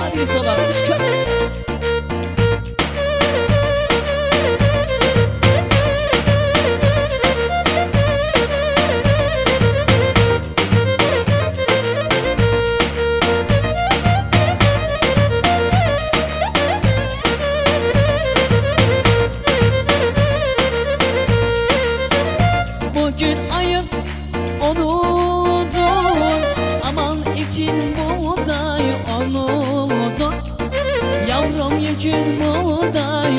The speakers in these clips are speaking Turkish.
Hadi sola üç köp. Yavrum yükün buğday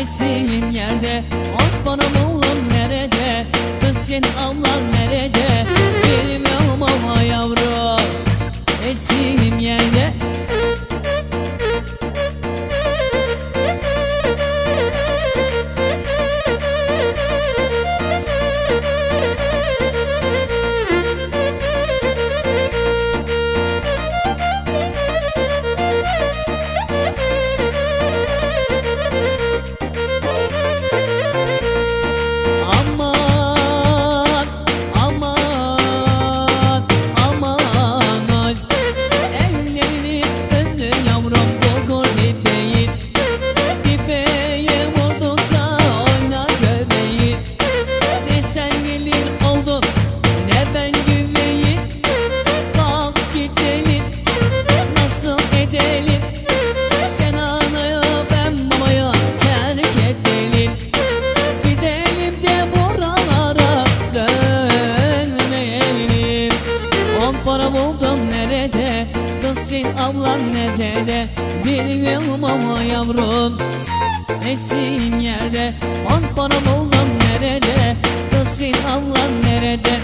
Eksiğim yerde On para buldum nerede Kızın ablan nerede? Bilmiyorum ama yavrum Eksiğim yerde Kızın ablan nerede Bilmiyorum ama yavrum. Eksiğim yerde On para buldum nerede? Kızın ablan nerede?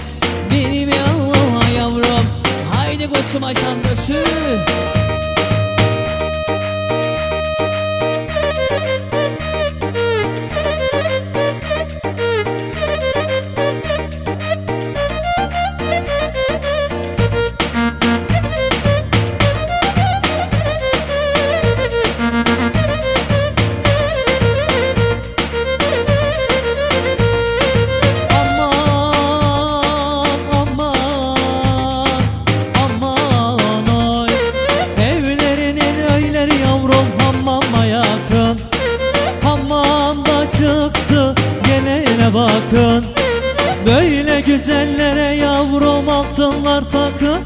Bilmiyorum ama yavrum. Haydi koçum Ayşan götür Böyle güzellere yavrum altınlar takın.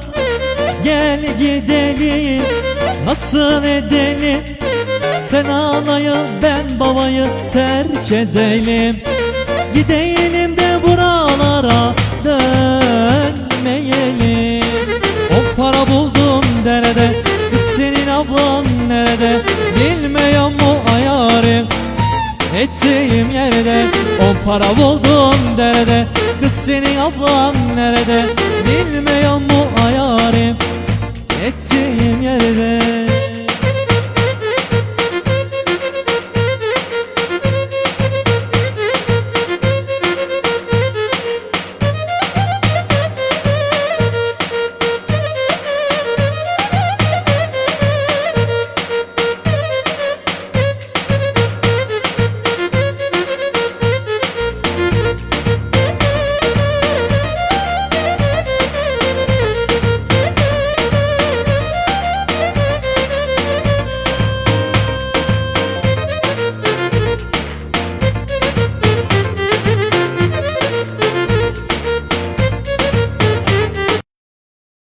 Gel gidelim nasıl edelim? Sen anayı ben babayı terk edelim. Gidelim de buralara dönmeyelim. O para buldum derede senin ablan nerede? Bilmiyorum mu ayarim Ettiğim yerde. O para buldum derede Kız senin nerede Bilmiyorum mu ayarim Ettiğim yerde